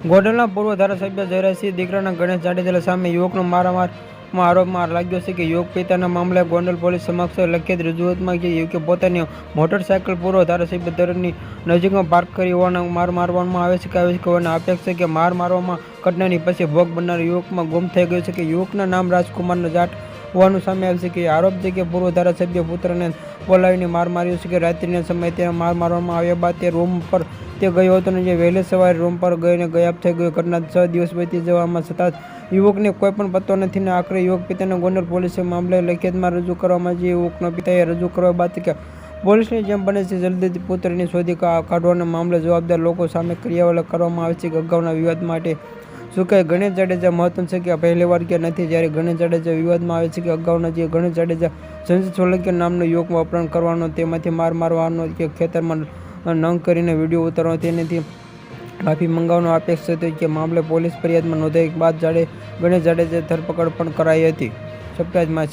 ગોંડલના પૂર્વ ધારાસભ્ય જયરાજસિંહ દીકરાના ગણેશ જાડેજા સામે યુવકનો મારામારમાં આરોપમાં લાગ્યો છે કે યુવક પિતાના મામલે ગોંડલ પોલીસ સમક્ષ લખિત રજૂઆતમાં કે યુવકે પોતાની મોટરસાયકલ પૂર્વ ધારાસભ્ય દરની નજીકમાં પાર્ક કરી હોવાના માર મારવામાં આવે છે કે આવે છે આક્ષેપ છે કે માર મારવામાં ઘટનાની પછી ભોગ બનનાર યુવકમાં ગુમ થઈ ગયો છે કે યુવકના નામ રાજકુમારનો જાટ હોવાનું સામે આવ્યું છે કે આરોપ છે કે પૂર્વ ધારાસભ્ય પુત્રને બોલાવીને માર માર્યો છે કે રાત્રિના સમયે તેને માર મારવામાં આવ્યા બાદ તે રૂમ પર તે ગયો હતો અને જે વહેલી સવારે રૂમ પર ગઈને ગાયબ થઈ ગયો. ઘટના છ દિવસ વીતી જવામાં છતાં યુવકને કોઈ પણ પત્તો નથી ને આખરે યુવક પિતાને ગોંડલ પોલીસે મામલે લખિતમાં રજૂ કરવામાં જે યુવકના પિતાએ રજૂ કરવા બાદ કે પોલીસની જેમ બને છે, જલ્દીથી પુત્રની શોધી કાઢવાના મામલે જવાબદાર લોકો સામે ક્રિયાવલ કરવામાં આવે છે કે અગાઉના વિવાદ માટે શું કહે, ગણેશ જાડેજા મહત્વનું છે કે પહેલી પહેલીવાર કે નથી, જ્યારે ગણેશ જાડેજા વિવાદમાં આવે છે કે અગાઉના જે ગણેશ જાડેજા સંજય સોલંકી નામનો યોગમાં અપહરણ કરવાનો, તેમાંથી માર મારવાનો કે ખેતરમાં નંગ કરીને વીડિયો ઉતારવાનો, તેનાથી માફી મંગાવવાનો અપેક્ષા હતી કે મામલે પોલીસ ફરિયાદમાં નોંધાઈ બાદ જાડે ગણેશ જાડેજા ધરપકડ પણ કરાઈ હતી. સપ્તાહમાં